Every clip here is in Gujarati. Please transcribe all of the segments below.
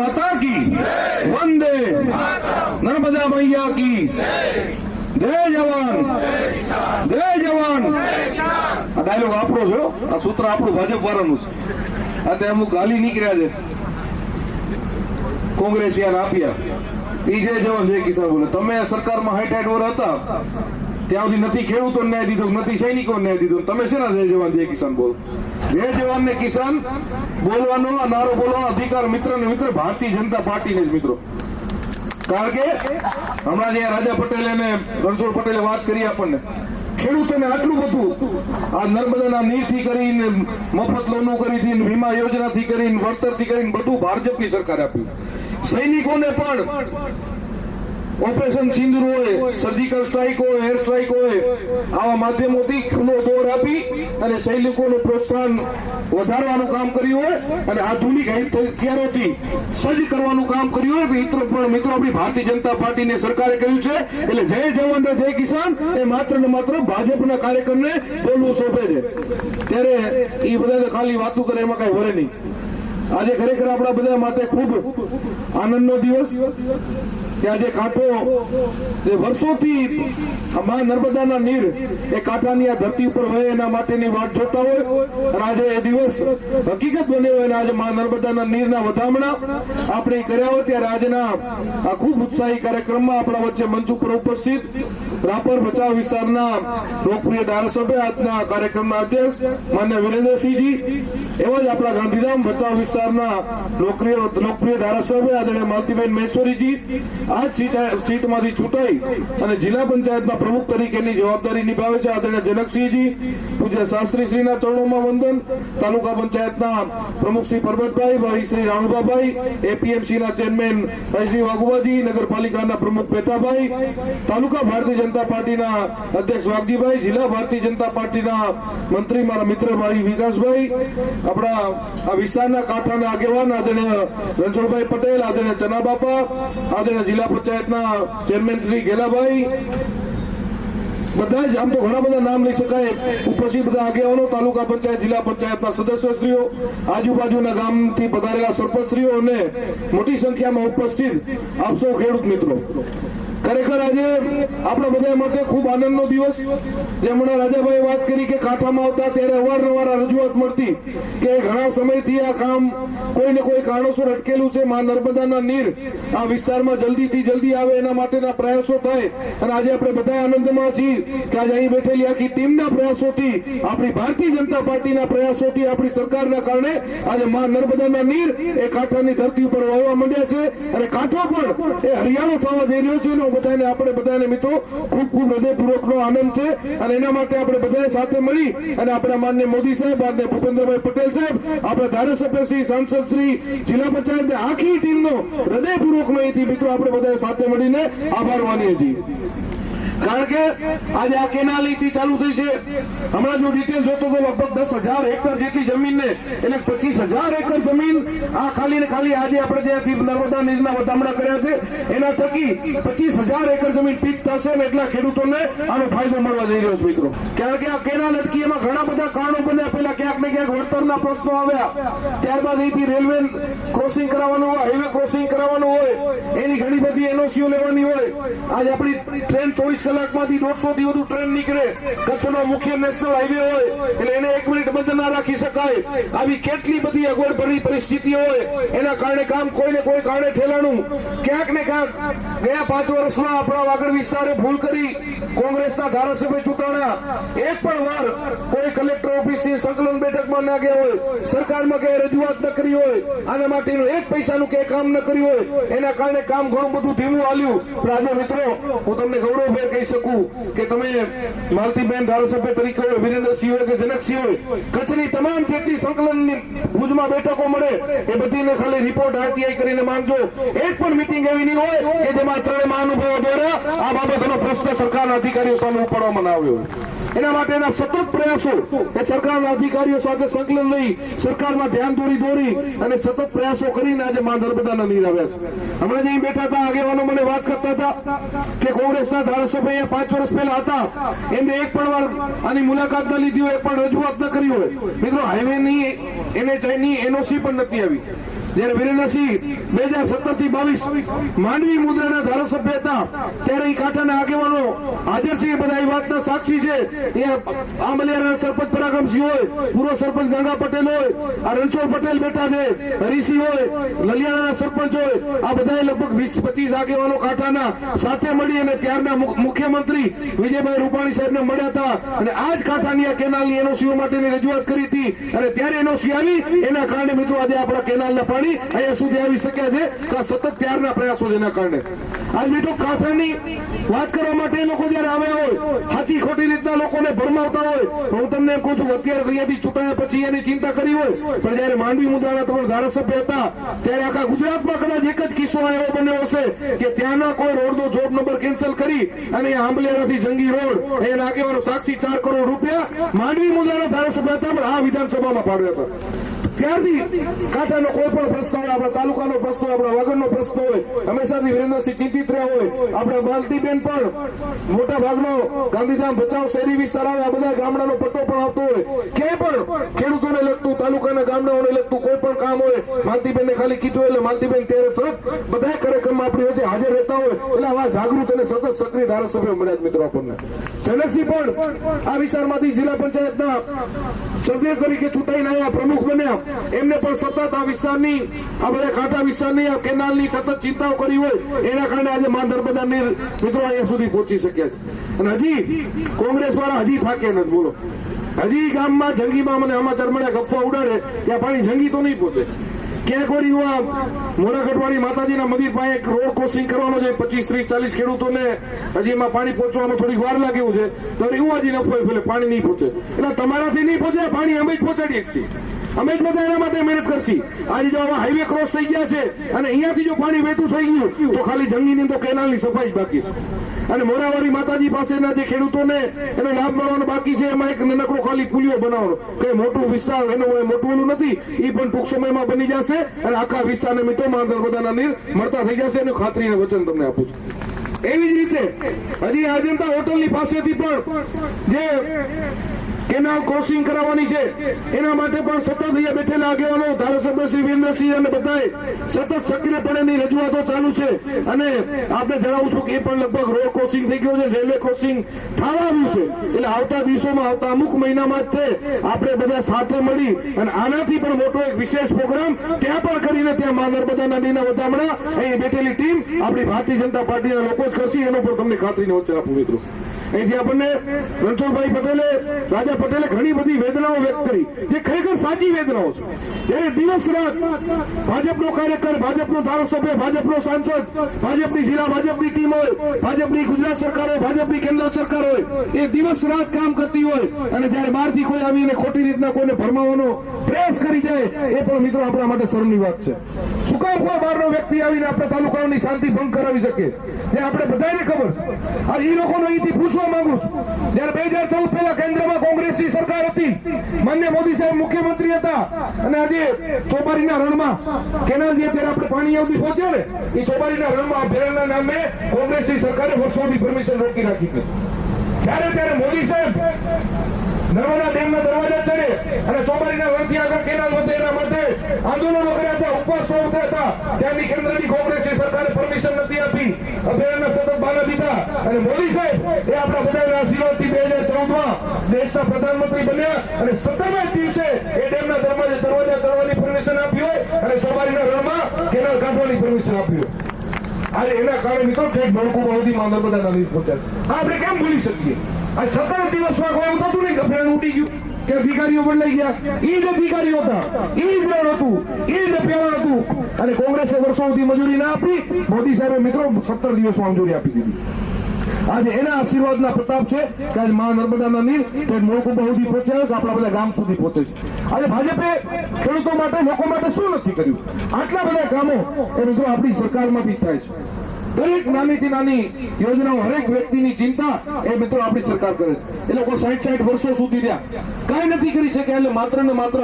માતા કી વંદે નર્મદા મૈયા કી જય જવાન જય જવાન આ ડાયલોગ આપણો છે આ સૂત્ર આપણું ભાજપ વાળાનું છે. તે અમુક ગાલી નીકળ્યા છે. કોંગ્રેસિયાને આપ્યા. એ જય જવાન, જય કિસાન બોલે. તમે સરકારમાં હાઈટ હાઈટ વર હતા. ત્યાં સુધી નથી ખેડૂતોને ન્યાય દીધો, નથી સૈનિકો ન્યાય દીધો. તમે શેના જય જવાન, જય કિસાન બોલો? જય જવાન ને કિસાન બોલવાનો નારો બોલવાનો અધિકાર મિત્ર ને મિત્ર, ભારતીય જનતા પાર્ટીને જ મિત્રો. કારણ કે હમણાં જે રાજા પટેલે અને રણછોડ પટેલે વાત કરી આપણને, ખેડૂતોને આટલું બધું, આ નર્મદાના નીરથી કરીને, મફત લોનું કરીથી વીમા યોજનાથી કરીને, વળતરથી કરીને બધું ભાજપની સરકારે આપ્યું. સૈનિકોને પણ ઓપરેશન સિંદુર હોય સર્જિકલ સ્ટ્રાઇક હોય એર સ્ટ્રાઇક હોય, આવા માધ્યમોથી ખુલ્લો દોર આપી અને સૈનિકોનું પ્રોત્સાહન વધારવાનું કામ કર્યું હોય અને આધુનિક હથિયારોથી સજ્જ કરવાનું કામ કર્યું હોય. મિત્રો, પણ મિત્રો, આપણી ભારતીય જનતા પાર્ટીને સરકારે કર્યું છે, એટલે જય જવાન જય કિસાન. એ માત્ર ને માત્ર ભાજપના કાર્યક્રમને બોલવું સોંપે છે. ત્યારે એ બધા ખાલી વાતું કરે, એમાં કઈ વરે નહીં. આજે ખરેખર આપણા બધા માટે ખૂબ આનંદનો દિવસ. કે જે કાંઠો જે વર્ષોથી મા નર્મદાના નીર એ કાંઠાની આ ધરતી ઉપર વહે એના માટેની વાટ જોતા હોય. અને આજે એ દિવસ હકીકત બન્યો હોય અને આજે મા નર્મદાના નીરના વધામણા આપણે કર્યા હોય ત્યારે આજના આ ખૂબ ઉત્સાહી કાર્યક્રમમાં આપણા વચ્ચે મંચ ઉપર ઉપસ્થિત રાપર ભચાઉ વિસ્તારના લોકપ્રિય ધારાસભ્ય આજના કાર્યક્રમના અધ્યક્ષ માન્ય વિરેન્દ્રસિંહજી એવા જ આપણા ગાંધીધામ ભચાઉ વિસ્તારના લોકપ્રિય લોકપ્રિય ધારાસભ્ય આદરણીય માલતીબેન મહેશ્વરીજી આ સીટમાંથી ચૂંટાઈ અને જિલ્લા પંચાયતના પ્રમુખ તરીકેની જવાબદારી નિભાવે છે આદરણીય જનકસિંહજી. પૂજ્ય શાસ્ત્રીશ્રીના ચરણોમાં વંદન. તાલુકા પંચાયતના પ્રમુખ શ્રી પરબતભાઈ, ભાઈ શ્રી રાણુભાભાઈ એપીએમસીના ચેરમેન ભાઈ શ્રી વાઘુબાજી, નગરપાલિકાના પ્રમુખ પેતાભાઈ તાલુકા ભારતીય જનતા પાર્ટીના અધ્યક્ષ વાઘજીભાઈ, જિલ્લા ભારતીય જનતા પાર્ટીના મંત્રી મારા મિત્ર ભાઈ વિકાસભાઈ, આપણા આ વિસ્તારના કાંઠાના આગેવાન આદરણીય રણછોડભાઈ પટેલ, આદરણીય ચનાબાપા આદરણીય જિલ્લા પંચાયતના ચેરમેન શ્રી ગેલાભાઈ, બધા જ આમ તો ઘણા બધા નામ લઈ શકાય. ઉપસ્થિત બધા આગેવાનો, તાલુકા પંચાયત, જિલ્લા પંચાયતના સદસ્યશ્રીઓ, આજુબાજુના ગામથી પધારેલા સરપંચશ્રીઓ અને મોટી સંખ્યામાં ઉપસ્થિત આપ ખેડૂત મિત્રો. ખરેખર આજે આપણા બધા માટે ખૂબ આનંદનો દિવસ. જે હમણાં રાજાભાઈ વાત કરી કે કાંઠામાં આવતા ત્યારે અવારનવાર રજૂઆત મળતી કે ઘણા સમયથી આ કામ કોઈ ને કોઈ કારણોસર અટકેલું છે. માં નર્મદાના નીર આ વિસ્તારમાં જલ્દીથી જલ્દી આવે એના માટેના પ્રયાસો થાય. અને આજે આપણે બધા આનંદમાં છીએ કે આજે અહીં બેઠેલી આખી ટીમના પ્રયાસોથી, આપણી ભારતીય જનતા પાર્ટીના પ્રયાસોથી, આપણી સરકારના કારણે આજે માં નર્મદાના નીર એ કાંઠાની ધરતી ઉપર વહેવા માંડ્યા છે. અને કાંઠો પણ એ હરિયાળો થવા જઈ રહ્યો છે. અને બધાને, આપણે બધાને મિત્રો, ખૂબ ખૂબ હૃદયપૂર્વકનો આનંદ છે. અને એના માટે આપણે બધાએ સાથે મળી અને આપણા માન્ય મોદી સાહેબ અને ભૂપેન્દ્રભાઈ પટેલ સાહેબ, આપણા ધારાસભ્ય શ્રી, સાંસદ શ્રી, જિલ્લા પંચાયત, આખી ટીમનો હૃદયપૂર્વકનો અહીંથી મિત્રો આપણે બધાએ સાથે મળીને આભાર માનીએ છીએ. કારણ કે આજે આ કેનાલીથી ચાલુ થઈ છે. હમણાં જો ડિટેલ જોતો તો લગભગ દસ હજાર હેક્ટર જેટલી જમીન ને એટલે પચીસ હજાર એકર જમીન આ ખાલી ને ખાલી આજે આપણે જ્યાંથી નર્મદા નીરના વધામણા કર્યા છે, એના થકી પચીસ હજાર એકર જમીન પીક થશે ને એટલા ખેડૂતોને આનો ફાયદો મળવા જઈ રહ્યો છે મિત્રો. કારણ કે આ કેનાલ અટકી એમાં ઘણા બધા કારણો બન્યા. પેલા ક્યાંક ને ક્યાંક વળતરના પ્રશ્નો આવ્યા. ત્યારબાદ અહીંથી રેલવે ક્રોસિંગ કરાવવાનું હોય હાઈવે ક્રોસિંગ કરાવવાનું હોય એની ઘણી બધી એનઓસીઓ લેવાની હોય. આજે આપણી ટ્રેન ચોવીસ કલાકમાંથી દોઢસો થી વધુ ટ્રેન નીકળે. કચ્છનો મુખ્ય નેશનલ હાઈવે હોય. એટલે એને એક મિનિટ બંધ ના રાખી શકાય. આવી કેટલી બધી અગવડ ભરી પરિસ્થિતિ હોય, એના કારણે કામ કોઈ ને કોઈ કારણે ઠેલાણું. ક્યાંક ને ક્યાંક ગયા પાંચ વર્ષમાં આપણા વાગડ વિસ્તારે ભૂલ કરી કોંગ્રેસના ધારાસભ્ય ચૂંટાણા. એક પણ વાર કોઈ કલેક્ટર ઓફિસની સંકલન બેઠકમાં ના ગયા હોય, સરકારમાં કઈ રજૂઆત ન કરી હોય, આના માટેનું એક પૈસાનું કઈ કામ ન કર્યું હોય, એના કારણે કામ ઘણું બધું ધીમું હાલ્યું. પણ આજે મિત્રો, હું તમને ગૌરવભેર કહી શકું કે તમે માલતીબેન ધારાસભ્ય તરીકે હોય, વિરેન્દ્રસિંહ હોય કે જનકસિંહ હોય, કચ્છની તમામ જેટલી સંકલનની ભુજમાં બેઠકો મળે, એ બધીને ખાલી રિપોર્ટ આરટીઆઈ કરીને માંગજો એક પણ મિટિંગ એવી નહીં હોય કે જેમાં ત્રણેય મહાનુભાવો દ્વારા આ બાબતનો પ્રશ્ન સરકારના અધિકારીઓ સામે ઉપાડવામાં આવ્યો હોય. એના માટેના સતત પ્રયાસો એ સરકારના અધિકારીઓ સાથે સંકલન લઈ સરકારમાં ધ્યાન દોરી દોરી અને સતત પ્રયાસો કરીને આજે મા નર્મદાના નીર આવ્યા છે. હમણાં જે અહીં બેઠા હતા, આગેવાનો મને વાત કરતા હતા કે કોંગ્રેસના ધારાસભ્ય અહીંયા પાંચ વર્ષ પહેલા હતા. એમને એક પણ વાર આની મુલાકાત ન લીધી હોય, એક પણ રજૂઆત ન કરી હોય. મિત્રો હાઈવે ની એનએચઆઈ ની એનઓસી પણ નથી આવી. જ્યારે વિરેન્દ્રસિંહ બે હજાર સત્તરથી બાવીસ માંડવી મુદ્રાના ધારાસભ્ય હતા, ત્યારે એ કાંઠાના આગેવાનો હાજરસિંહ બધા એ વાતના સાક્ષી છે. એ આંબલિયાના સરપંચ પરાક્રમસિંહ હોય, પૂર્વ સરપંચ ગંગા પટેલ હોય, આ રણછોડ પટેલ બેઠા છે હરિસિંહ હોય, લલિયાણાના સરપંચ હોય, આ બધાએ લગભગ વીસ પચીસ આગેવાનો કાંઠાના સાથે મળી અને ત્યારના મુખ્યમંત્રી વિજયભાઈ રૂપાણી સાહેબને મળ્યા હતા. અને આ જ કાંઠાની આ કેનાલની એનઓસીઓ માટેની રજૂઆત કરી હતી. અને ત્યારે એનઓસી આવી. એના કારણે મિત્રો આજે આપણા કેનાલના પાણી અહીંયા સુધી આવી શક્યા છે તો સતત ત્યારના પ્રયાસો જેના કારણે. આજ મિત્રો કાંસાની વાત કરવા માટે લોકો જયારે આવ્યા હોય સાચી ખોટી રીતના લોકોને ભરમાવતા હોય હું તમને કહું છું, અત્યારે અહીંયાથી ચૂંટાયા પછી એની ચિંતા કરી હોય, પણ જયારે માંડવી મુદ્રાના ત્રણ ધારાસભ્ય હતા, ત્યારે આખા ગુજરાતમાં કદાચ એક જ કિસ્સો એવો બન્યો હશે કે ત્યાંના કોઈ રોડનો જોબ નંબર કેન્સલ કરી અને આંબલેરાથી જંગી રોડ એના નાગેવાનો સાક્ષી ચાર કરોડ રૂપિયા માંડવી મુદ્રાના ધારાસભ્ય હતા, પણ આ વિધાનસભામાં ફાળવ્યા હતા. ત્યારથી કાંઠાનો કોઈ પણ પ્રશ્ન હોય, આપણા તાલુકાનો પ્રશ્ન હોય, આપણા વગરનો પ્રશ્ન હોય, હંમેશાથી વિરેન્દ્રસિંહ ચિંતિત રહ્યા હોય, આપણા માલતીબેન પણ મોટા ભાગનો ગાંધીધામ ભચાઉ શહેરી વિસ્તાર આવે, આ બધા ગામડાનો પટ્ટો પણ આવતો હોય. કે પણ ખેડૂતોને લગતું, તાલુકાના ગામડાઓને લગતું કોઈ પણ કામ હોય, માલતીબેનને ખાલી કીધું એટલે માલતીબેન ત્યારે સતત બધા કાર્યક્રમમાં આપણી વચ્ચે હાજર રહેતા હોય. એટલે આવા જાગૃત અને સતત સક્રિય ધારાસભ્યો મળ્યા મિત્રો આપણને. જનકસિંહ પણ આ વિસ્તારમાંથી જિલ્લા પંચાયતના સભ્ય તરીકે ચૂંટાઈને આવ્યા પ્રમુખ બન્યા. એમને પણ સતત આ વિસ્તારની આ બધા ખાતા વિસ્તારની આ કેનાલની સતત ચિંતાઓ કરી હોય, એના કારણે આજે મા નર્મદા નીર મિત્રો અહીંયા સુધી પહોંચી શક્યા છે. અને હજી કોંગ્રેસ વાળા હજી થાક્યા નથી, બોલો. હજી ગામમાં જંગીમાં મને સમાચાર મળ્યા ગફવા ઉડાડે, ત્યાં પાણી જંગી તો નહીં પહોંચે. ક્યાંક વળી હું આ મોરાગઢવાળી માતાજીના મંદિર પાસે એક રોડ ક્રોસિંગ કરવાનો છે પચીસ ત્રીસ ચાલીસ ખેડૂતોને હજી એમાં પાણી પહોંચવામાં થોડીક વાર લાગે એવું છે. તો હું હજી નફો પેલે પાણી નહીં પહોંચે. એટલે તમારાથી નહીં પહોંચે, પાણી અમે જ પહોંચાડીએ છીએ. અમે જ બધા એના માટે મહેનત કરશી. આજે જો આવા હાઈવે ક્રોસ થઈ ગયા છે અને અહીંયાથી જો પાણી વેઠું થઈ ગયું, તો ખાલી જંગીની તો કેનાલની સફાઈ બાકી છે. અને મોરાવારી માતાજી પાસેના જે ખેડૂતોને એનો લાભ મળવાનો બાકી છે, એમાં એક નાનકડો ખાલી પુલિયો બનાવવાનો. કઈ મોટું વિસ્તાર એનું મોટું નથી એ પણ ટૂંક સમયમાં બની જશે અને આખા વિસ્તારને મિત્રોમાં બધાના નીર મળતા થઈ જશે. એનું ખાતરીને વચન તમને આપું છું. એવી જ રીતે હજી અજંતા હોટલની પાસેથી પણ જે કેનાલ ક્રોસિંગ કરાવવાની છે. એના માટે પણ સતત અહીંયા બેઠેલા આગેવાનો, ધારાસભ્ય શ્રી વીરેન્દ્રસિંહ અને બધાએ સતત સક્રિયપણેની રજૂઆતો ચાલુ છે. અને આપણે જણાવું છું કે એ પણ લગભગ રોડ ક્રોસિંગ થઈ ગયું છે રેલવે ક્રોસિંગ થવા છે. એટલે આવતા દિવસોમાં, આવતા અમુક મહિનામાં જ તે આપણે બધા સાથે મળી અને આનાથી પણ મોટો એક વિશેષ પ્રોગ્રામ ત્યાં પણ કરીને ત્યાં મા નર્મદા નદીના વધામણા, અહીં બેઠેલી ટીમ આપણી ભારતીય જનતા પાર્ટીના લોકો જ કરશે. એનો પણ તમને ખાતરીને વચ્ચે આપું મિત્રો. અહીંથી આપણને રણછોડભાઈ પટેલે, રાજા પટેલે ઘણી બધી વેદનાઓ વ્યક્ત કરી. જે ખરેખર સાચી વેદનાઓ છે. ત્યારે દિવસ રાત ભાજપનો કાર્યકર, ભાજપનો ધારાસભ્ય, ભાજપનો સાંસદ, ભાજપની જિલ્લા, ભાજપની ટીમ હોય, ભાજપની ગુજરાત સરકાર હોય, ભાજપની કેન્દ્ર સરકાર હોય, એ દિવસ રાત કામ કરતી હોય અને જ્યારે બહારથી કોઈ આવીને ખોટી રીતના કોઈને ભરમાવવાનો પ્રયાસ કરી જાય, એ પણ મિત્રો આપણા માટે શરમની વાત છે. શું કામ કોઈ બહારનો વ્યક્તિ આવીને આપણા તાલુકાઓની શાંતિ ભંગ કરાવી શકે? એ આપણે બધાને ખબર છે. આ એ લોકોનો અહીંથી પૂછવા માંગુ છું. જ્યારે બે હજાર ચૌદ પહેલા કેન્દ્રમાં કોંગ્રેસની સરકાર હતી, માન્ય મોદી સાહેબ મુખ્યમંત્રી હતા, અને આજે ચોબારીના રણમાં કેનાલ જે ત્યારે આપણે પાણી આવતી પહોંચે ને એ ચોબારીના રણમાં જેલના નામે કોંગ્રેસની સરકારે વર્ષોથી પરમિશન રોકી રાખી હતી ત્યારે ત્યારે મોદી સાહેબ નર્મદા ડેમના દરવાજા ચડે અને ચોબારીના રણથી આગળ કેનાલ વધે એના માટે આંદોલનો કર્યા હતા, ઉપવાસો ઉતર્યા હતા. ત્યાંની કેન્દ્રની કોંગ્રેસની સરકારે પરમિશન નથી આપી. અભયારણ્ય સતત બાના દીધા. અને મોદી સાહેબ, એ આપણા બધાના આશીર્વાદથી બે હજાર ચૌદમાં દેશના પ્રધાનમંત્રી બન્યા અને સત્તરમા દિવસે એ ડેમના દરવાજા દરવાજા ચડવાની પરમિશન આપી હોય અને ચોબારીના રણમાં કેનાલ કાઢવાની પરમિશન આપી હોય. આજે એના કારણે મિત્રો ઠેઠ ભણકુ બહુથી માં નર્મદાના નીર પહોંચ્યા આપણે કેમ ભૂલી શકીએ? આ દિવસમાં કોઈ એવું થતું નહીં અભયારણ્ય ઉડી ગયું, કે અધિકારીઓ બદલાઈ ગયા. એ જ અધિકારીઓ હતા. એ જ રણ હતું. એ જ પ્યારણ હતું. અને કોંગ્રેસે વર્ષો સુધી મજૂરી ના આપી. મોદી સાહેબે મિત્રો સત્તર દિવસમાં મંજૂરી આપી દીધી. આજે એના આશીર્વાદના પ્રતાપ છે કે આજે મા નર્મદાના નીર તે મોળકુંભા સુધી પહોંચ્યા કે આપણા બધા ગામ સુધી પહોંચે છે. આજે ભાજપે ખેડૂતો માટે, લોકો માટે શું નથી કર્યું? આટલા બધા કામો એ મિત્રો આપણી સરકારમાંથી જ થાય છે. દરેક નાનીથી નાની યોજનાઓ હરેક વ્યક્તિની ચિંતા એ મિત્રો આપણી સરકાર કરે છે. એ લોકો સાઠ સાઠ વર્ષો સુધી રહ્યા. કાંઈ નથી કરી શકે એટલે માત્ર ને માત્ર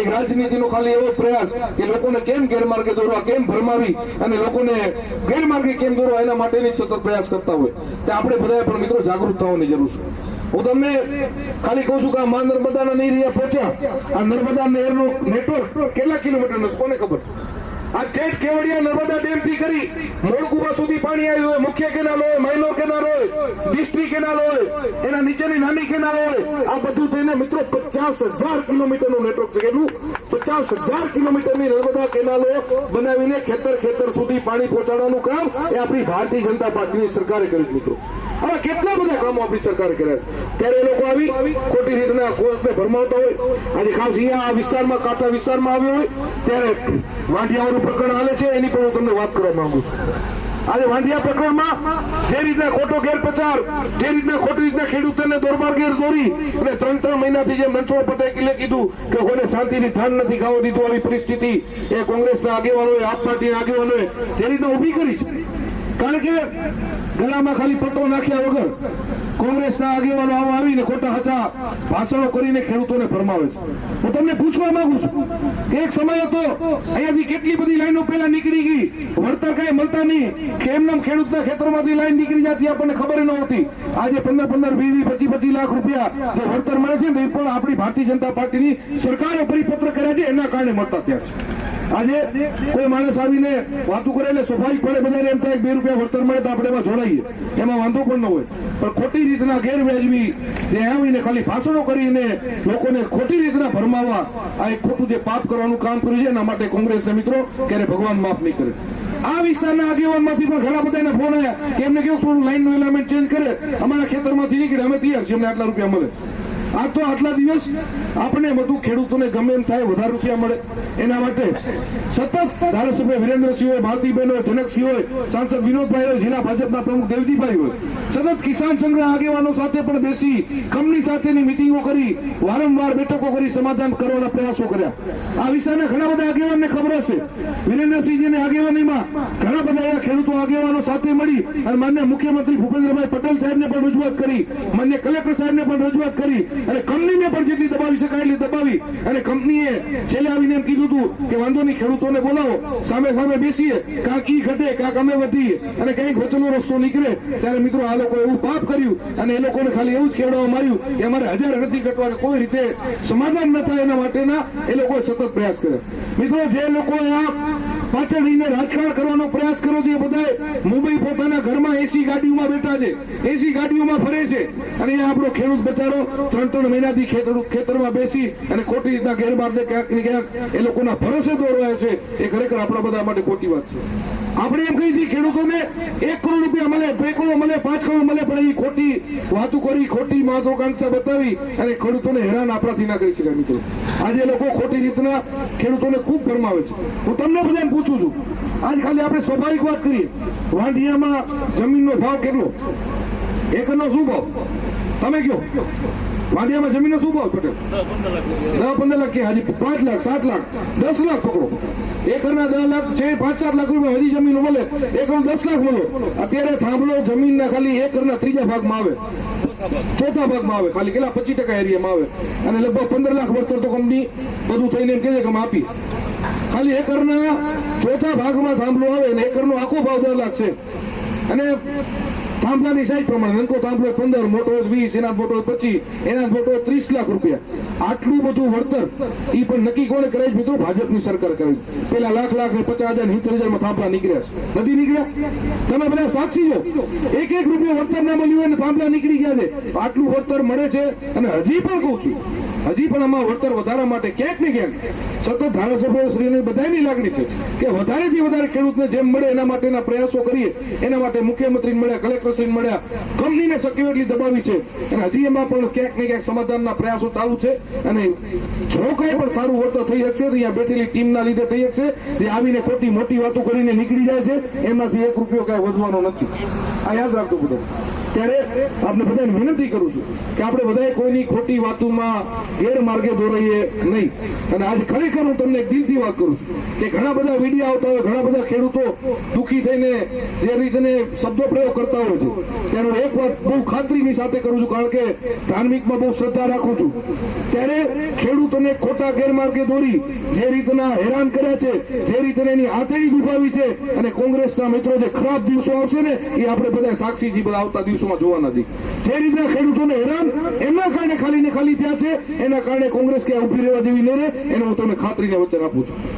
એક રાજનીતિનો ખાલી એવો પ્રયાસ કે લોકોને કેમ ગેરમાર્ગે દોરવા, કેમ ભરમાવી અને લોકોને ગેરમાર્ગે કેમ દોરવા, એના માટેની સતત પ્રયાસ કરતા હોય. તે આપણે બધાએ પણ મિત્રો જાગૃત થવાની જરૂર છે. હું તમને ખાલી કહું છું કે મા નર્મદાના નહીં રહ્યા પહોંચ્યા. આ નર્મદા નહેરનું નેટવર્ક કેટલા કિલોમીટરનું નું કોને ખબર? છે આ ઠેઠ કેવડિયા નર્મદા ડેમથી કરી મોળકુવા સુધી પાણી આવ્યું હોય, મુખ્ય કેનાલ હોય માઇનોર કેનાલ હોય ડિસ્ટ્રિક્ટ કેનાલ હોય, એના નીચેની નાની કેનાલ હોય, આ બધું થઈને મિત્રો પચાસ હજાર કિલોમીટરનું નેટવર્ક છે. કેટલું? પચાસ હજાર કિલોમીટરની નર્મદા કેનાલો બનાવીને ખેતર ખેતર સુધી પાણી પહોંચાડવાનું કામ એ આપણી ભારતીય જનતા પાર્ટીની સરકારે કર્યું મિત્રો. આવા કેટલા બધા કામો આપણી સરકારે કર્યા છે? ત્યારે એ લોકો આવી, ખોટી રીતના કોર્ટને ભરમાવતા હોય. આજે ખાસ અહીંયા આ વિસ્તારમાં, કાંઠા વિસ્તારમાં આવ્યો હોય, ત્યારે વાંઢિયાઓનું પ્રકરણ હાલે છે, એની પણ હું તમને વાત કરવા માંગુ છું. આજે વાંધિયા પ્રકરણમાં જે રીતના ખોટો ગેરપ્રચાર જે રીતના ખોટી રીતના ખેડૂતોને દોરબાર ગેર દોરી, અને ત્રણ ત્રણ મહિનાથી જે મનસુખ પટેલે કીધું કે કોઈને શાંતિની ઠાન નથી ખાવા દીધું, આવી પરિસ્થિતિ એ કોંગ્રેસના આગેવાનોએ, આપ પાર્ટીના આગેવાનોએ જે રીતના ઊભી કરી છે કારણ કે ગળામાં ખાલી પટ્ટો નાખ્યા વગર કોંગ્રેસના આગેવાનો આવા આવીને ખોટા હચા, ભાષણો કરીને ખેડૂતોને ભરમાવે છે. હું તમને પૂછવા માંગુ છું કે એક સમય હતો, અહીંયાથી કેટલી બધી લાઈનો પહેલા નીકળી ગઈ, વળતર કાંઈ મળતા નહીં કેમ નામ ખેડૂતના ખેતરમાંથી લાઈન નીકળી જતી, આપણને ખબર ન હતી. આજે પંદર પંદર, વીસ વીસ, પચીસ પચીસ લાખ રૂપિયા જે વળતર મળે છે ને, એ પણ આપણી ભારતીય જનતા પાર્ટીની સરકારે પરિપત્ર કર્યા છે, એના કારણે મળતા ત્યાં છે. આજે કોઈ માણસ આવીને વાતું કરે એટલે સ્વાભાવિક પડે બધાને એમ થાય બે રૂપિયા વળતર મળે તો આપણે એમાં જોડાઈએ. એમાં વાંધો પણ ન હોય. પણ ખોટી રીતના ગેરવ્યાજબી જે આવીને ખાલી ભાષણો કરીને લોકોને ખોટી રીતના ભરમાવવા, આ એક ખોટું જે પાપ કરવાનું કામ કર્યું છે, એના માટે કોંગ્રેસના મિત્રો ક્યારે ભગવાન માફ નહીં કરે. આ વિસ્તારના આગેવાનમાંથી પણ ઘણા બધાના ફોન આવ્યા કે એમને કેવું થોડું લાઈનનું એલિમેન્ટ ચેન્જ કરે. અમારા ખેતરમાંથી નીકળે અમે તૈયાર છીએ, અમને આટલા રૂપિયા મળે. આ તો આટલા દિવસ આપણે બધું ખેડૂતોને ગમે એમ થાય, વધારે રૂપિયા મળે. એના માટે સતત ધારાસભ્ય વિરેન્દ્રસિંહ હોય માલતીબેન હોય, જનકસિંહ હોય, સાંસદ વિનોદભાઈ હોય, જિલ્લા ભાજપના પ્રમુખ દેવજીભાઈ હોય, સતત કિસાન સંઘના આગેવાનો સાથે પણ બેસી કંપની સાથેની મિટિંગો કરી, વારંવાર બેઠકો કરી સમાધાન કરવાના પ્રયાસો કર્યા. આ વિસ્તારના ઘણા બધા આગેવાનને ખબર હશે. વિરેન્દ્રસિંહજીની આગેવાનીમાં ઘણા બધા એવા ખેડૂતો આગેવાનો સાથે મળી અને માન્ય મુખ્યમંત્રી ભૂપેન્દ્રભાઈ પટેલ સાહેબને પણ રજૂઆત કરી, માન્ય કલેક્ટર સાહેબને પણ રજૂઆત કરી અને કંપનીને પણ જેટલી દબાવી શકાય એટલી દબાવી. અને કંપનીએ છેલ્લે આવીને એમ કીધું હતું કે વાંધો નહીં, ખેડૂતોને બોલાવો. સામે સામે બેસીએ. કાંક ઈ ઘટે, કાંક અમે વધીએ. અને કંઈક વચનો રસ્તો નીકળે, ત્યારે મિત્રો આ લોકો એવું પાપ કર્યું અને એ લોકોને ખાલી એવું જ કહેવામાં આવ્યું કે અમારે હજાર નથી કટવા કોઈ રીતે સમાધાન ન થાય એના માટેના એ લોકોએ સતત પ્રયાસ કર્યો. મિત્રો, જે લોકો આ પાછળ રહીને રાજકારણ કરવાનો પ્રયાસ કરો છે બધાએ મુંબઈ પોતાના ઘરમાં એસી ગાડીઓમાં બેઠા છે. એસી ગાડીઓમાં ફરે છે. અને આપણો ખેડૂત બચારો ત્રણ ત્રણ મહિનાથી ખેતર ખેતરમાં બેસી અને ખોટી રીતના ગેરમાર્ગે ક્યાંક ને ક્યાંક એ લોકોના ભરોસે દોરવાય છે. એ ખરેખર આપણા બધા માટે ખોટી વાત છે. આપણે એમ કહીએ છીએ ખેડૂતોને એક કરોડ રૂપિયા મળે, બે કરોડ મળે, પાંચ કરોડ મળે, પણ એ ખોટી વાતો કરી, ખોટી મહત્વાકાંક્ષા બતાવી અને ખેડૂતોને હેરાન આપણાથી ના કરી શકાય મિત્રો. આજે લોકો ખોટી રીતના ખેડૂતોને ખૂબ ફરમાવે છે. હું તમને બધાને પૂછું છું. આજ ખાલી આપણે સ્વાભાવિક વાત કરીએ. વાંઢિયામાં જમીનનો ભાવ કેટલો? એકરનો શું ભાવ? તમે કયો વાંઢિયામાં જમીનનો શું ભાવ પટેલ દસ પંદર લાખ કે હજી પાંચ લાખ, સાત લાખ, દસ લાખ પકડો. એકરના દસ લાખ છે, પાંચ સાત લાખ રૂપિયા હજી જમીન મળે. એકર દસ લાખ મળે. અત્યારે થાંભલો જમીનના ખાલી એકરના ત્રીજા ભાગમાં આવે. ચોથા ભાગમાં આવે. ખાલી કેટલા? પચીસ ટકા એરિયામાં આવે. અને લગભગ પંદર લાખ વળતર તો કંપની બધું થઈને એમ કહે છે કે આપી ખાલી એકરના ચોથા ભાગમાં થાંભલો આવે અને એકરનો આખો ભાવ દર લાગશે અને થાંભલાની સાઈઝ પ્રમાણે નનકો થાંભલો પંદર, મોટો વીસ, એના મોટો પચીસ, એના મોટો ત્રીસ લાખ રૂપિયા. આટલું બધું વળતર એ પણ નક્કી કોણે કરાય? છે મિત્રો, ભાજપની સરકાર કરી પેલા લાખ લાખ ને પચાસ હજાર સિત્તેર હજારમાં થાંભલા નીકળ્યા છે. નથી નીકળ્યા? તમે બધા સાક્ષી છો? એક એક રૂપિયા વળતર ના મળ્યું હોય ને થાંભલા નીકળી ગયા છે. આટલું વળતર મળે છે અને હજી પણ કહું છું હજી પણ આમાં વળતર વધારવા માટે ક્યાંક ને ક્યાંક સતત ધારાસભ્ય બધાની લાગણી છે કે વધારેથી વધારે ખેડૂતને જેમ મળે એના માટેના પ્રયાસો કરીએ, એના માટે મુખ્યમંત્રી મળ્યા, કલેક્ટરશ્રીને મળ્યા, કંપનીને શક્ય એટલી દબાવી છે. અને હજી એમાં પણ ક્યાંક ને ક્યાંક સમાધાનના પ્રયાસો ચાલુ છે. અને જો કઈ પણ સારું વળતર થઈ શકશે, તો અહીંયા બેઠેલી ટીમના લીધે થઈ શકશે. જે આવીને ખોટી મોટી વાતો કરીને નીકળી જાય છે, એમાંથી એક રૂપિયો કાંઈ વધવાનો નથી. આ યાદ રાખજો બધા. ત્યારે આપણે બધાને વિનંતી કરું છું કે આપણે બધાએ કોઈની ખોટી વાતોમાં ગેરમાર્ગે દોરાઈએ નહીં. અને આજે ખરેખર હું તમને દિલથી વાત કરું છું કે ઘણા બધા વીડિયો આવતા હોય, ઘણા બધા ખેડૂતો દુઃખી થઈને જે રીતે શબ્દો પ્રયોગ કરતા હોય છે ત્યારે એક વાત બહુ ખાતરીની સાથે કરું છું, કારણ કે ધાર્મિકમાં બહુ શ્રદ્ધા રાખું છું. ત્યારે ખેડૂતોને ખોટા ગેરમાર્ગે દોરી, જે રીતના હેરાન કર્યા છે, જે રીતે એની આતેડી દુભાવી છે, અને કોંગ્રેસના મિત્રો જે ખરાબ દિવસો આવશે ને એ આપણે બધા સાક્ષીજી બધા આવતા દિવસોમાં જોવા નથી જે રીતના ખેડૂતોને હેરાન એમના કારણે ખાલી ને ખાલી થયા છે, એના કારણે કોંગ્રેસ ક્યાં ઊભી રહેવા જેવી નહીં રહે, એને હું તમને ખાતરીને વચન આપું છું.